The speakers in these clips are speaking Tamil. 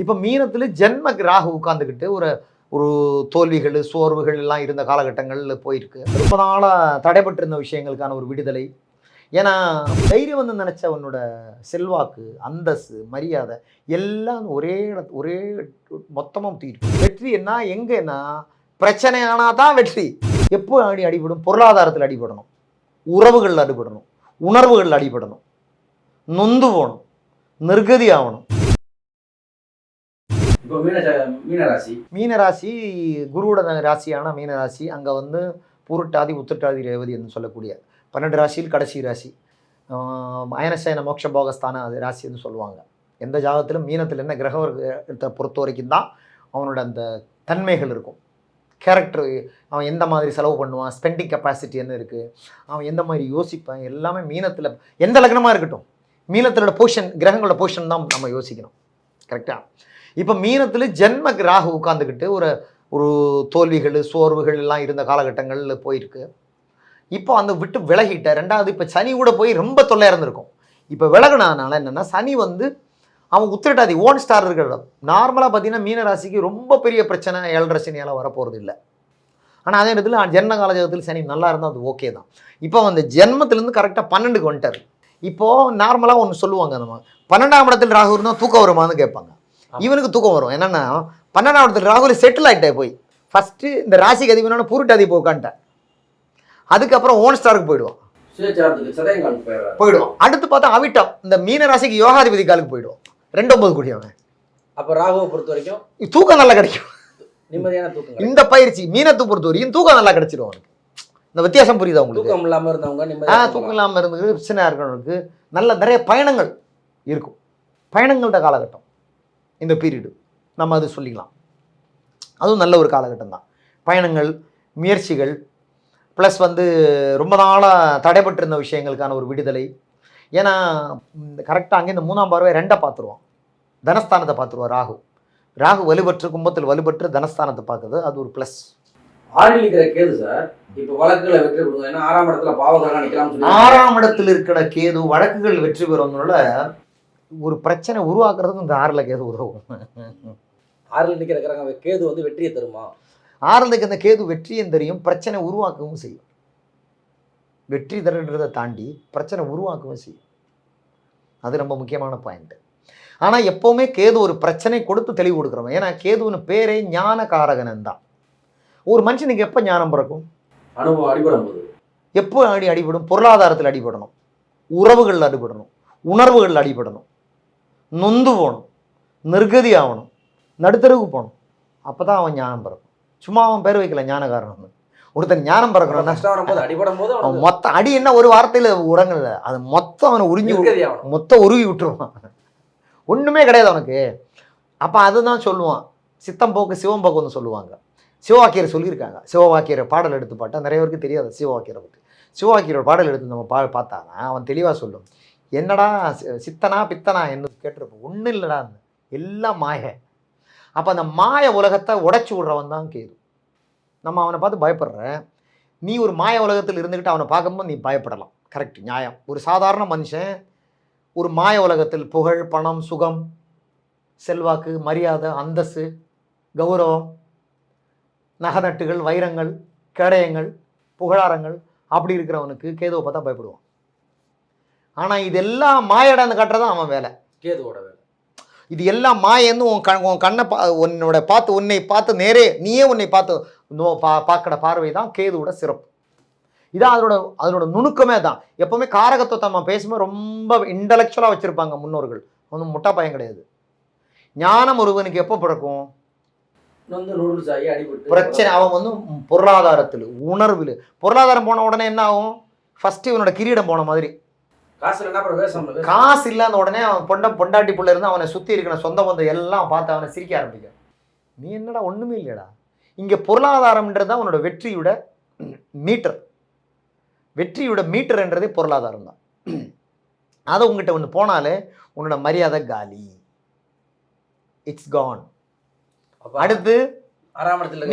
இப்போ மீனத்தில் ஜென்ம ராகு உட்காந்துக்கிட்டு ஒரு ஒரு தோல்விகள் சோர்வுகள் எல்லாம் இருந்த காலகட்டங்களில் போயிருக்கு. ரொம்ப நாளாக தடைபட்டிருந்த விஷயங்களுக்கான ஒரு விடுதலை. ஏன்னா தைரியம் வந்து நினச்ச உன்னோட செல்வாக்கு அந்தஸ்து மரியாதை எல்லாம் ஒரே இடத்து ஒரே மொத்தமாக தூக்கிட்டு வெற்றி என்ன எங்கன்னா பிரச்சனை ஆனால் தான் வெற்றி. எப்போ அடி அடிபடும்? பொருளாதாரத்தில் அடிபடணும். உறவுகளில் அடிபடணும். உணர்வுகளில் அடிபடணும். நொந்து போகணும். நிர்கதி ஆகணும். இப்போ மீன மீனராசி மீனராசி குருவோட ராசியான மீனராசி அங்கே வந்து பூரட்டாதி உத்திரட்டாதி ரேவதி என்று சொல்லக்கூடிய பன்னெண்டு ராசியில் கடைசி ராசி. அயனசயன மோட்ச போகஸ்தான அது ராசின்னு சொல்லுவாங்க. எந்த ஜாதகத்திலும் மீனத்தில் என்ன கிரகத்தை பொறுத்த வரைக்கும் தான் அவனோட அந்த தன்மைகள் இருக்கும். கேரக்டர் அவன் எந்த மாதிரி செலவு பண்ணுவான் ஸ்பெண்டிங் கெப்பாசிட்டி என்ன இருக்குது அவன் எந்த மாதிரி யோசிப்பான் எல்லாமே மீனத்தில் எந்த லக்னமாக இருக்கட்டும் மீனத்திலோட போர்ஷன் கிரகங்களோட போர்ஷன் தான் நம்ம யோசிக்கணும். கரெக்டாக இப்போ மீனத்தில் ஜென்ம ராகு உட்காந்துக்கிட்டு ஒரு ஒரு தோல்விகள் சோர்வுகள் எல்லாம் இருந்த காலகட்டங்களில் போயிருக்கு. இப்போ அந்த விட்டு விலகிட்ட ரெண்டாவது இப்போ சனி கூட போய் ரொம்ப தொல்லையாக இருந்திருக்கும். இப்போ விலகினதுனால என்னென்னா சனி வந்து அவன் உத்திரட்டாதி ஓன் ஸ்டார் இருக்கிற இடம். நார்மலாக பார்த்தீங்கன்னா மீனராசிக்கு ரொம்ப பெரிய பிரச்சனை ஏழரை சனியால் வரப்போகிறது இல்லை ஆனால் அதே இடத்துல ஜென்ம காலஜகத்தில் சனி நல்லா இருந்தால் அது ஓகே தான். இப்போ அந்த ஜென்மத்திலேருந்து கரெக்டாக பன்னெண்டுக்கு வந்துட்டார். இப்போது நார்மலாக ஒன்று சொல்லுவாங்க நம்ம பன்னெண்டாம் இடத்தில் ராகு இருந்தால் தூக்கம் வருமானு கேட்பாங்க. இவனுக்கு தூக்கம் வரும். என்னன்னா பன்னெண்டாம் இடத்துல ராகுல செட்டில் ஆகிட்டே போய். ஃபஸ்ட்டு இந்த ராசிக்கு அதிபனான பூரிட்டாதி போய் உட்காந்துட்டேன் அதுக்கப்புறம் ஓன் ஸ்டாருக்கு போயிடுறாரு போயிடுவான். அடுத்து பார்த்தா அவிட்டம். இந்த மீன ராசிக்கு யோகாதிபதி காலுக்கு போயிடுவான். ரெண்டு ஒன்பது கூடியவன் அப்போ ராகுவை பொறுத்த வரைக்கும் தூக்கம் நல்லா கிடைக்கும். நிம்மதியான தூக்கம் கிடைக்கும். இந்த பயிற்சி மீனத்தை பொறுத்த வரைக்கும் தூக்கம் நல்லா கிடைச்சிடும் அவனுக்கு. இந்த வித்தியாசம் புரியுதா உங்களுக்கு? தூக்கம் இல்லாம இருந்தவங்க ஆ தூக்கம் இல்லாமல் இருந்தது பிரச்சனையாக இருக்கிறவனுக்கு நல்ல நிறைய பயணங்கள் இருக்கும். பயணங்கள்ட காலகட்டம். இந்த பீரியடு நம்ம அது சொல்லிக்கலாம். அதுவும் நல்ல ஒரு காலகட்டம் தான். பயணங்கள் முயற்சிகள் ப்ளஸ் வந்து ரொம்ப நாளாக தடைபட்டிருந்த விஷயங்களுக்கான ஒரு விடுதலை. ஏன்னா கரெக்டாக அங்கே இந்த மூணாம் பார்வை ரெண்டை பார்த்துருவோம் தனஸ்தானத்தை பார்த்துருவோம் ராகு. ராகு வலுப்பற்று கும்பத்தில் வலுப்பற்று தனஸ்தானத்தை பார்க்குது அது ஒரு ப்ளஸ் ஆறில் இருக்கிற கேது சார் இப்போ வழக்குல வெற்றி கொடுங்க ஏன்னா ஆறாம் இடத்துல பாவகரா நிக்கலாம்னு சொல்லி ஆறாம் இடத்தில் இருக்கிற கேது வழக்குகள் வெற்றி பெறுவதனால ஒரு பிரச்சனை உருவாக்குறதுக்கு இந்த ஆறில் கேது உதவும். ஆறில் கிரகம் கேது வந்து வெற்றியை தருமா? ஆறுலுக்கு இந்த கேது வெற்றியும் தெரியும் பிரச்சனை உருவாக்கவும் செய்யும். வெற்றி தருன்றதை தாண்டி பிரச்சனை உருவாக்கவும் செய்யும். அது ரொம்ப முக்கியமான பாயிண்ட் ஆனால் எப்போவுமே கேது ஒரு பிரச்சனை கொடுத்து தெளிவு கொடுக்குறவன். ஏன்னா கேதுவின் பேரே ஞான காரகனன் தான் ஒரு மனுஷனுக்கு எப்போ ஞானம் பிறக்கும்? அனுபவம் அடிபடும் எப்போ அடி அடிபடும்? பொருளாதாரத்தில் அடிபடணும். உறவுகளில் அடிபடணும். உணர்வுகளில் அடிபடணும். நொந்து போகணும். நிர்கதி ஆகணும் நடுத்தருவுக்கு போகணும். அப்போ தான் அவன் ஞானம் பிறக்கும். சும்மா அவன் பேர் வைக்கல ஞானகாரன் ஒருத்தன் ஞானம் பிறக்கணும்னா கஷ்டம் வரும்போது அடிபடும் போது அவன் மொத்த அடி என்ன ஒரு வார்த்தையில் உடங்கல அது மொத்தம் அவனை உறிஞ்சி மொத்தம் உருவி விட்டுருவான். ஒன்றுமே கிடையாது அவனுக்கு. அப்போ அதுதான் சொல்லுவான். சித்தம் போக்கு சிவம் போக்குன்னு சொல்லுவாங்க. சிவவாக்கியர் சொல்லியிருக்காங்க. சிவவாக்கியர் பாடல் எடுத்து பாட்டா நிறைய பேருக்கு தெரியாது சிவவாக்கியரை பற்றி சிவவாக்கியரோட பாடல் எடுத்து நம்ம பா பார்த்தானா அவன் தெளிவாக சொல்லும். என்னடா சி- சித்தனா பித்தனா என்று கேட்டிருப்போம். ஒன்றும் இல்லைடா எல்லாம் மாய. அப்போ அந்த மாய உலகத்தை உடைச்சி விட்றவன் தான் கேது. நம்ம அவனை பார்த்து பயப்படுற. நீ ஒரு மாய உலகத்தில் இருந்துக்கிட்டு அவனை பார்க்கும்போது நீ பயப்படலாம். கரெக்ட் நியாயம். ஒரு சாதாரண மனுஷன் ஒரு மாய உலகத்தில் புகழ் பணம் சுகம் செல்வாக்கு மரியாதை அந்தஸ்து கௌரவம் நகநட்டுகள் வைரங்கள் கேடயங்கள் புகழாரங்கள் அப்படி இருக்கிறவனுக்கு கேதுவை பார்த்தா பயப்படுவான். ஆனால் இதெல்லாம் மாயடான்னு காட்டுறதான் அவன் வேலை. கேதுவோட வேலை. இது எல்லாம் மாயன்னு உன் கண் உன் கண்ணை பா உன்னோட பார்த்து உன்னை பார்த்து நேரே நீயே உன்னை பார்த்து நோ பா பார்க்குற பார்வை தான் கேதுவோட சிறப்பு. இதான் அதோட அதனோட நுணுக்கமே தான். எப்போவுமே காரகத்துவத்தை நம்ம பேசும்போது ரொம்ப இன்டலெக்சுவலாக வச்சுருப்பாங்க முன்னோர்கள். ஒன்றும் முட்டா பயம் கிடையாது. ஞானம் ஒருவனுக்கு எப்போ பிறக்கும்? பிரச்சனை அவன் வந்து பொருளாதாரத்தில் உணர்வில். பொருளாதாரம் போன உடனே என்ன ஆகும்? ஃபஸ்ட்டு இவனோட கிரீடம் போன மாதிரி. காசு இல்லைன்னா இல்லாத உடனே அவன் பொண்ட பொண்டாட்டி புள்ள இருந்து அவனை சுற்றி இருக்கிற சொந்த பந்தம் எல்லாம் பார்த்து அவனை சிரிக்க ஆரம்பிக்கும். நீ என்னடா ஒன்றுமே இல்லையடா. இங்கே பொருளாதாரம்ன்றது தான் உன்னோட வெற்றியோட மீட்டர். வெற்றியோட மீட்டர்ன்றதே பொருளாதாரம் தான் அதை உங்ககிட்ட ஒன்று போனாலே உன்னோட மரியாதை காலி. இட்ஸ் கான் அடுத்து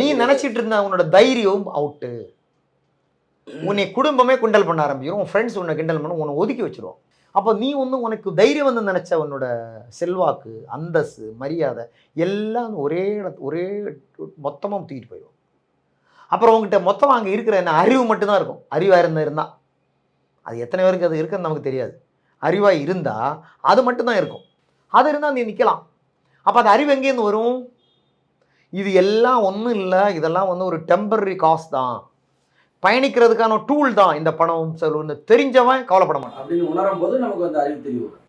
நீ நினச்சிட்டு இருந்த உன்னோட தைரியம் அவுட்டு உன்னை குடும்பமே கிண்டல் பண்ண ஆரம்பிச்சிடும் உன் ஃப்ரெண்ட்ஸ் உன்னை கிண்டல் பண்ண உன்னை ஒதுக்கி வச்சிருவோம் அப்போ நீ வந்து உனக்கு தைரியம் வந்து நினச்ச உன்னோட செல்வாக்கு அந்தஸ்து மரியாதை எல்லாம் ஒரே ஒரே மொத்தமாக தூக்கிட்டு போயிடும் அப்புறம் உங்ககிட்ட மொத்தமாக அங்கே இருக்கிற என்ன அறிவு மட்டும்தான் இருக்கும். அறிவாக இருந்தால் இருந்தால் அது எத்தனை பேருக்கு அது இருக்குன்னு நமக்கு தெரியாது. அறிவாக இருந்தால் அது மட்டும்தான் இருக்கும். அது இருந்தால் நீ நிற்கலாம் அப்போ அந்த அறிவு எங்கேருந்து வரும்? இது எல்லாம் ஒன்றும் இல்லை. இதெல்லாம் வந்து ஒரு டெம்பரரி காசு தான். பயணிக்கிறதுக்கான டூல் தான் இந்த பணம் செலவுன்னு தெரிஞ்சவன் கவலைப்பட மாட்டான்.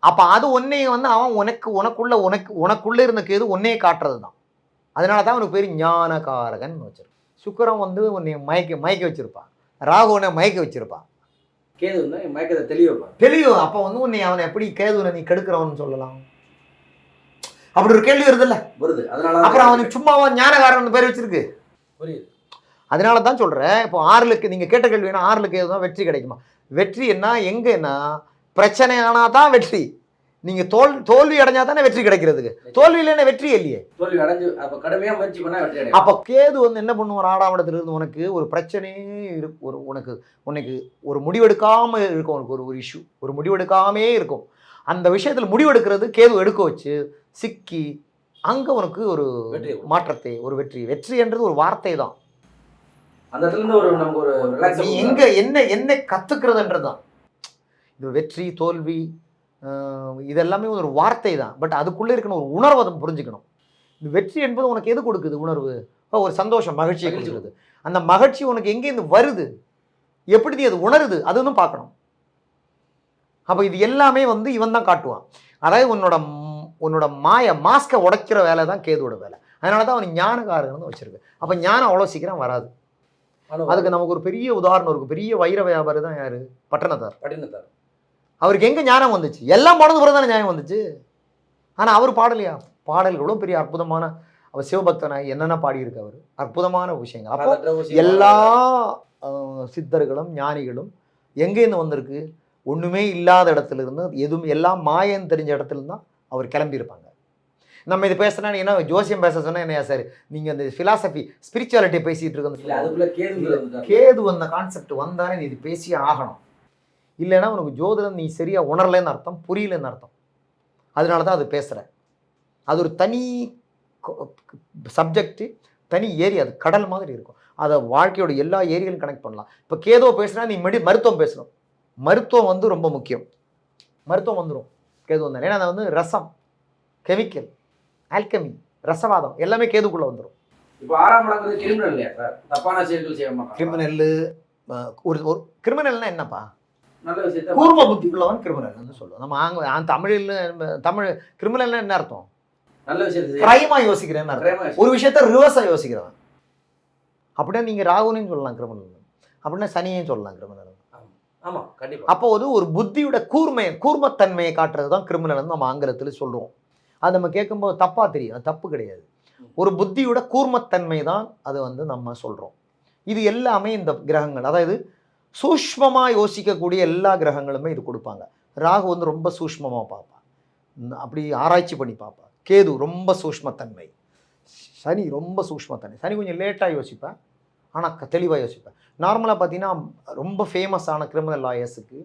அப்போ அது உன்னைய வந்து அவன் உனக்கு உனக்குள்ள உனக்கு உனக்குள்ளே இருந்த கேது உன்னையே காட்டுறது தான். அதனால தான் அவனுக்கு பேர் ஞானகாரகன் வச்சிருப்பான் சுக்கிரன் வந்து உன்னை மயக்க மயக்க வச்சிருப்பான் ராகு உன்னை மயக்க வச்சிருப்பான் கேது வந்து மயக்கத்தை தெளிவு வைப்பாங்க தெளிவு. அப்போ வந்து உன்னை அவனை எப்படி கேதுனை நீ கெடுக்கிறவன்னு சொல்லலாம். அப்படி ஒரு கேள்வி வருதுல்ல? வருது. அதனால அப்புறம் அவனுக்கு சும்மாவா ஞானகாரன் பேர் வச்சிருக்கு. புரியுது. அதனால தான் சொல்கிறேன் இப்போ ஆறுலுக்கு நீங்கள் கேட்ட கேள்வி என்ன ஆறுலுக்கு எதுவும் வெற்றி கிடைக்குமா? வெற்றி என்ன எங்கன்னா பிரச்சனை ஆனால் தான் வெற்றி. நீங்கள் தோல் தோல்வி அடைஞ்சா தானே வெற்றி கிடைக்கிறதுக்கு. தோல்வி இல்லைன்னா வெற்றி இல்லையே. தோல்வி அடைஞ்சு அப்ப கடுமையா முயற்சி பண்ணா வெற்றி அப்போ கேது வந்து என்ன பண்ணுவார்? ஆடாம் இடத்துல இருந்து உனக்கு ஒரு பிரச்சனையே இரு ஒரு உனக்கு உனக்கு ஒரு முடிவெடுக்காம இருக்கும். உனக்கு ஒரு ஒரு இஷ்யூ ஒரு முடிவெடுக்காமே இருக்கும். அந்த விஷயத்தில் முடிவெடுக்கிறது கேது எடுக்க வச்சு சிக்கி அங்கே உனக்கு ஒரு. மாற்றத்தை ஒரு வெற்றி. வெற்றி என்றது ஒரு வார்த்தை தான் அந்த இடத்துல இருந்து ஒரு நமக்கு ஒரு ரிலாக்ஸ் எங்க என்ன என்ன கத்துக்கிறதுன்றதுதான். இது வெற்றி தோல்வி ஆஹ் இது எல்லாமே ஒரு வார்த்தை தான் பட் அதுக்குள்ளே இருக்கணும் ஒரு உணர்வை அதை புரிஞ்சுக்கணும். இந்த வெற்றி என்பது உனக்கு எது கொடுக்குது உணர்வு? ஒரு சந்தோஷம் மகிழ்ச்சியை மகிழ்ச்சி. கொடுக்குது. அந்த மகிழ்ச்சி உனக்கு எங்கேருந்து வருது? எப்படி நீ அது உணருது? அதுன்னு பார்க்கணும். அப்போ இது எல்லாமே வந்து இவன் தான் காட்டுவான். அதாவது உன்னோட உன்னோட மாய மாஸ்கை உடைக்கிற வேலை தான் கேதுவோட வேலை. அதனால தான் அவன் ஞானகாரகன் வச்சிருக்கு. அப்போ ஞானம் அவ்வளோ சீக்கிரம் வராது. அதுக்கு நமக்கு ஒரு பெரிய உதாரணம் இருக்கு. பெரிய வைர வியாபாரி தான் யாரு? பட்டணத்தார். கடினத்தார் அவருக்கு எங்க ஞானம் வந்துச்சு? எல்லாம் போனது பிறகு தானே ஞானம் வந்துச்சு? ஆனா அவர் பாடலையா? பாடல்களும் பெரிய அற்புதமான அவர் சிவபக்தனாய் என்னென்ன பாடியிருக்கு அவர்? அற்புதமான விஷயங்கள். அப்போ எல்லா சித்தர்களும் ஞானிகளும் எங்கேருந்து வந்திருக்கு? ஒண்ணுமே இல்லாத இடத்துல இருந்து எதுவும் எல்லாம் மாயன்னு தெரிஞ்ச இடத்துல தான் அவர் கிளம்பியிருப்பாங்க. நம்ம இது பேசுனா என்ன ஜோசியம் பேச சொன்னா என்னையா சார்? நீங்க அந்த ஃபிலாசபி ஸ்பிரிச்சுவாலிட்டி கேதுங்கிறது வந்துட்டாரு. கேது அந்த கான்செப்ட் வந்தானே நீ இது பேசியே ஆகணும். இல்லைன்னா உனக்கு ஜோதிடம் நீ சரியா உணரலைன்னு அர்த்தம் புரியலன்னு அர்த்தம். அதனால தான் அது பேசுகிறேன் அது ஒரு தனி சப்ஜெக்ட் தனி ஏரி அது கடல் மாதிரி இருக்கும். அதை வாழ்க்கையோட எல்லா ஏரியாலும் கனெக்ட் பண்ணலாம். இப்போ கேதோ பேசுனா நீ மெடி மருத்துவம் பேசணும். மருத்துவம் வந்து ரொம்ப முக்கியம். மருத்துவம் வந்துடும் கேது வந்தால். ஏன்னா அது வந்து ரசம் கெமிக்கல் ஆல்கமி ரசவாதம் எல்லாமே கேதுக்குள்ளே வந்துடும் இப்ப ஆறாம் இடங்கிறது கிரிமினல் இல்லையா? சார் தப்பான செயல்கள் செய்ய மாட்டாங்க கிரிமினல்லு ஒரு ஒரு கிரிமினல்னா என்னப்பா? கூர்ம புத்தி உள்ளவன் கிரிமினல்னு சொல்லுவோம். நம்ம ஆங்க தமிழில் தமிழ் கிரிமினல்னா என்ன அர்த்தம்? நல்ல விஷயத்தை கிரைமா யோசிக்கிறேன்னு அர்த்தம். கிரைமா ஒரு விஷயத்த ரிவர்ஸா யோசிக்கிறவன். அப்படின்னா நீங்க ராகுனையும் சொல்லலாம் கிரிமினல் அப்படின்னா சனியையும் சொல்லலாம் கிரிமினல் ஆமா கண்டிப்பா. அப்போ ஒரு புத்தியோட கூர்மை கூர்மத்தன்மையை காட்டுறது தான் கிரிமினல்னு நம்ம ஆங்கிலத்தில் சொல்றோம். அது நம்ம கேட்கும்போது தப்பாக தெரியும். அது தப்பு கிடையாது. ஒரு புத்தியோட கூர்மத்தன்மை தான் அது வந்து நம்ம சொல்கிறோம் இது எல்லாமே இந்த கிரகங்கள். அதாவது சூஷ்மமாக யோசிக்கக்கூடிய எல்லா கிரகங்களுமே இது கொடுப்பாங்க. ராகு வந்து ரொம்ப சூஷ்மமாக பார்ப்பான். அப்படி ஆராய்ச்சி பண்ணி பார்ப்பான். கேது ரொம்ப சூஷ்மத்தன்மை. சனி ரொம்ப சூஷ்மத்தன்மை. சனி கொஞ்சம் லேட்டாக யோசிப்பேன். ஆனால் தெளிவாக யோசிப்பேன். நார்மலாக பார்த்தீங்கன்னா ரொம்ப ஃபேமஸான கிரிமினல் லாயர்ஸுக்கு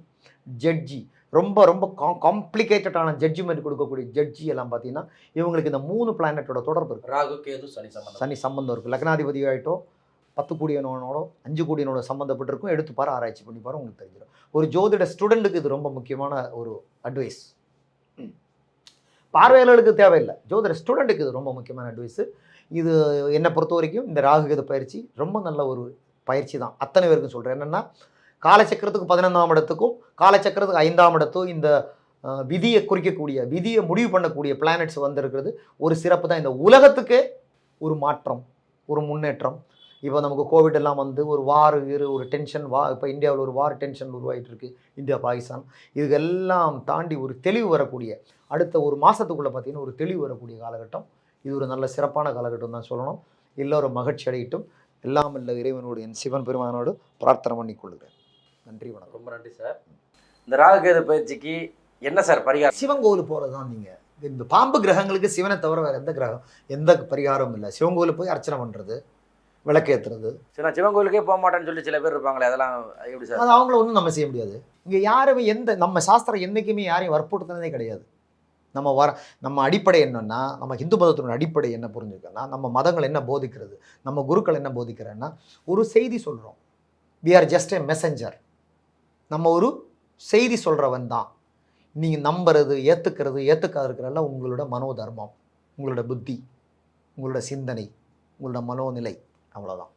ஜட்ஜி ரொம்ப ரொம்ப காம்ப்ளிகேட்டடான ஜட்ஜ்மெண்ட் கொடுக்கக்கூடிய ஜட்ஜி எல்லாம் பார்த்தீங்கன்னா இவங்களுக்கு இந்த மூணு பிளானட்டோட தொடர்பு இருக்குது ராகு கேது சனி சம்பந்தம். சனி சம்பந்தம் இருக்குது லக்னாதிபதி ஆகிட்டோ பத்து கூடியனோட அஞ்சு கூடியனோட சம்மந்தப்பட்டிருக்கும் எடுத்து பாரு ஆராய்ச்சி பண்ணி பாரு உங்களுக்கு தெரிஞ்சிடும் ஒரு ஜோதிட ஸ்டூடெண்ட்டுக்கு இது ரொம்ப முக்கியமான ஒரு அட்வைஸ் பார்வையாளர்களுக்கு தேவையில்லை. ஜோதிட ஸ்டூடெண்ட்டுக்கு இது ரொம்ப முக்கியமான அட்வைஸு இது என்னை பொறுத்த வரைக்கும் இந்த ராகுகேது பயிற்சி ரொம்ப நல்ல ஒரு பயிற்சி தான். அத்தனை பேருக்கும் சொல்கிறேன் என்னென்னா காலச்சக்கரத்துக்கு பதினொன்றாம் இடத்துக்கும் காலச்சக்கரத்துக்கு ஐந்தாம் இடத்தும் இந்த விதியை குறிக்கக்கூடிய விதியை முடிவு பண்ணக்கூடிய பிளானட்ஸ் வந்திருக்கிறது. ஒரு சிறப்பு தான். இந்த உலகத்துக்கே ஒரு மாற்றம் ஒரு முன்னேற்றம். இப்போ நமக்கு கோவிட் எல்லாம் வந்து ஒரு வார் இரு ஒரு டென்ஷன் வா இப்போ இந்தியாவில் ஒரு வார் டென்ஷன் உருவாகிட்டு இருக்கு இந்தியா பாகிஸ்தான். இதுக்கெல்லாம் தாண்டி ஒரு தெளிவு வரக்கூடிய அடுத்த ஒரு மாதத்துக்குள்ளே பார்த்தீங்கன்னா ஒரு தெளிவு வரக்கூடிய காலகட்டம். இது ஒரு நல்ல சிறப்பான காலகட்டம் தான் சொல்லணும். எல்லோரும் மகிழ்ச்சி அடையட்டும். எல்லாம் இல்ல இறைவனோடு என் சிவன் பெருமானோடு பிரார்த்தனை பண்ணி கொள்கிறேன் நன்றி வணக்கம். ரொம்ப நன்றி சார். இந்த ராகு கேது பயிற்சிக்கு என்ன சார் பரிகாரம்? சிவன் கோவில் போகிறது தான் நீங்கள் இந்த பாம்பு கிரகங்களுக்கு சிவனை தவிர வேறு எந்த கிரகம் எந்த பரிகாரமும் இல்லை. சிவன் கோவில் போய் அர்ச்சனை பண்ணுறது விளக்கேற்றுறது சரி சிவன் கோயிலுக்கே போக மாட்டேன்னு சொல்லி சில பேர் இருப்பாங்களே அதெல்லாம் எப்படி சார்? அது அவங்கள ஒன்றும் நம்ம செய்ய முடியாது. இங்கே யாருமே எந்த நம்ம சாஸ்திரம் என்றைக்குமே யாரையும் வற்புறுத்தினதே கிடையாது. நம்ம வர நம்ம அடிப்படை என்னென்னா நம்ம ஹிந்து மதத்தினுடைய அடிப்படை என்ன புரிஞ்சுக்கன்னா நம்ம மதங்கள் என்ன போதிக்கிறது நம்ம குருக்கள் என்ன போதிக்கிறேன்னா ஒரு செய்தி சொல்கிறோம் we are just a messenger நம்ம ஒரு செய்தி சொல்கிறவன் தான். நீங்கள் நம்புறது ஏற்றுக்கிறது ஏற்றுக்காது இருக்கிறதெல்லாம் உங்களோட மனோதர்மம் உங்களோட புத்தி உங்களோட சிந்தனை உங்களோட மனோநிலை. அவ்வளோதான்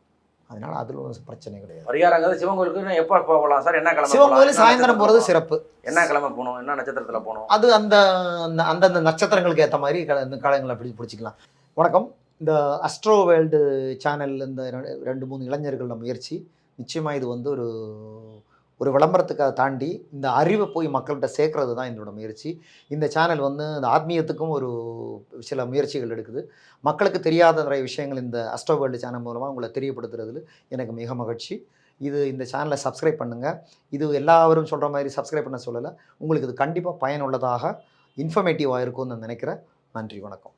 அதனால் அதில் ஒன்றும் பிரச்சனை கிடையாது. பரிகாரங்கிறது சிவன் கோயிலுக்கு எப்போ போகலாம்? சார் என்ன கிழமை சிவன்? கோயில் சாயந்தரம் போகிறது சிறப்பு? என்ன கிழமை போகணும்? என்ன நட்சத்திரத்துல போகணும்? அது அந்த அந்த- அந்தந்த நட்சத்திரங்களுக்கு ஏற்ற மாதிரி காலங்களை பிடி பிடிச்சிக்கலாம். வணக்கம். இந்த அஸ்ட்ரோ வேர்ல்டு சேனல் இந்த ரெண்டு மூணு இளைஞர்களோட முயற்சி. நிச்சயமாக இது வந்து ஒரு ஒரு விளம்பரத்துக்காக தாண்டி இந்த அறிவை போய் மக்கள்கிட்ட சேர்க்கறது தான் என்னோட முயற்சி. இந்த சேனல் வந்து இந்த ஆத்மீயத்துக்கும் ஒரு சில முயற்சிகள் எடுக்குது. மக்களுக்கு தெரியாத நிறைய விஷயங்கள் இந்த அஸ்ட்ரோ வேர்ல்டு சேனல் மூலமாக உங்களை தெரியப்படுத்துறதுல எனக்கு மிக மகிழ்ச்சி. இது இந்த சேனலை சப்ஸ்கிரைப் பண்ணுங்கள் இது எல்லாரும் சொல்கிற மாதிரி சப்ஸ்கிரைப் பண்ண சொல்லலை. உங்களுக்கு இது கண்டிப்பாக பயனுள்ளதாக இன்ஃபர்மேட்டிவாக இருக்கும்னு நான் நினைக்கிறேன். நன்றி வணக்கம்.